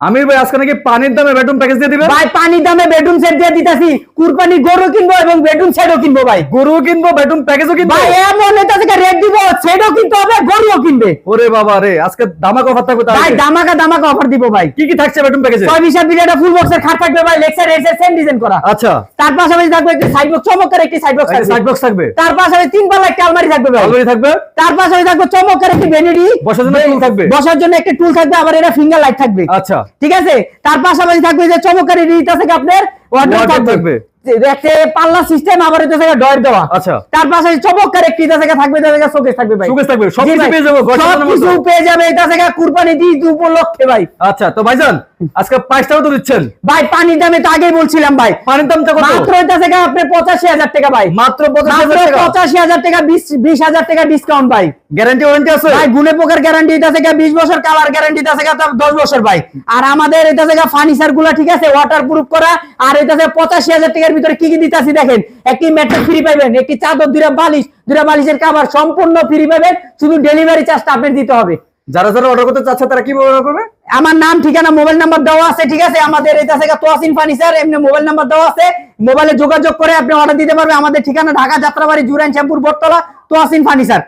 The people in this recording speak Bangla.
আমির ভাই আজকে নাকি পানির দামে বেডরুম প্যাকেজ দিয়ে দিবেন? ভাই পানির দামে বেডরুম সেট দিয়ে দিতাছি। কুরবানি গরু কিনবো এবং বেডরুম সেটও কিনবো ভাই। গরু কিনবো বেডরুম প্যাকেজও কিনবো? ভাই এমন এটা থেকে রেট দিব সেটও কিনতে হবে গরুও কিনবে। ওরে বাবা রে আজকে দামাক অফার থাকবে ভাই তাহলে দামাকা দামাকা অফার দিব ভাই। কি কি থাকছে বেডরুম প্যাকেজে ফুল বক্সের খাট থাকবে ভাই লেক্সার এসে সেম ডিজাইন করা। আচ্ছা। তার পাশাপাশি থাকবে একটি সাইড বক্স চমৎকার একটি সাইড বক্স সাইড বক্স থাকবে? তার পাশাপাশি তিন পাল্লা একটা আলমারি থাকবে ভাই। অলরেডি থাকবে? তার পাশাপাশি থাকবে চমৎকার একটি ভ্যানিটি বসার জন্য tool থাকবে? বসার জন্য একটা টুল থাকবে আবার এটা ফিঙ্গার লাইট থাকবে। আচ্ছা। ঠিক আছে? তার পাশাপাশি থাকবে যে চমৎকারী রিট আছে আপনার? ওয়ার্ডরোব থাকবে। থাকবে। পাল্লা সিস্টেম আবার এটা থেকে ডয়ের দেওয়া। আচ্ছা। তার পাশাপাশি চমৎকার একটি এটা থেকে থাকবে এটা থেকে শোকেস থাকবে ভাই। Showcase থাকবে, সব কিছু পেয়ে যাব, সব কিছু পেয়ে যাবে এটা থেকে কুরবানি দি উপলক্ষে ভাই। আচ্ছা তো ভাইজান আজকে প্রাইসটাও তো দিচ্ছেন। ভাই পানির দামে তো আগেই বলছিলাম ভাই। পানির দামটা কত? মাত্র এটা থেকে আপনি পঁচাশি হাজার টাকা ভাই। মাত্র পঁচাশি মাত্র হাজার টাকা। পঁচাশি হাজার টাকা বিশ বিশ হাজার টাকা ডিসকাউন্ট ভাই। গ্যারান্টি ওয়ারেন্টি আছে? ভাই গুণে পোকার গ্যারান্টি এটা থেকে বিশ বছর কালার গ্যারান্টি এটা থেকে দশ বছর ভাই। আর আমাদের এটা থেকে ফার্নিচারগুলা ঠিক আছে ওয়াটার প্রুফ করা আর এটা থেকে পঁচাশি হাজার টাকার ভিতরে কি কি দিতেছি দেখেন? একটি ম্যাট্রেস ফ্রি পাবেন একটি চাদর দুটা বালিশ দুটা বালিশের কাবার সম্পূর্ণ ফ্রি পাবেন শুধু ডেলিভারি চার্জটা আপনার দিতে হবে। যারা যারা অর্ডার করতে চাচ্ছে তারা কি অর্ডার করবে? আমার নাম ঠিকানা মোবাইল নাম্বার দেওয়া আছে ঠিক আছে? আমাদের এই কাছে তোয়াসিন ফার্নিচার এমনি মোবাইল নাম্বার দেওয়া আছে। মোবাইলে যোগাযোগ করে আপনি অর্ডার দিতে পারবেন। আমাদের ঠিকানা ঢাকা যাত্রাবাড়ি জুরাইন শ্যামপুর বটতলা তোয়াসিন ফার্নিচার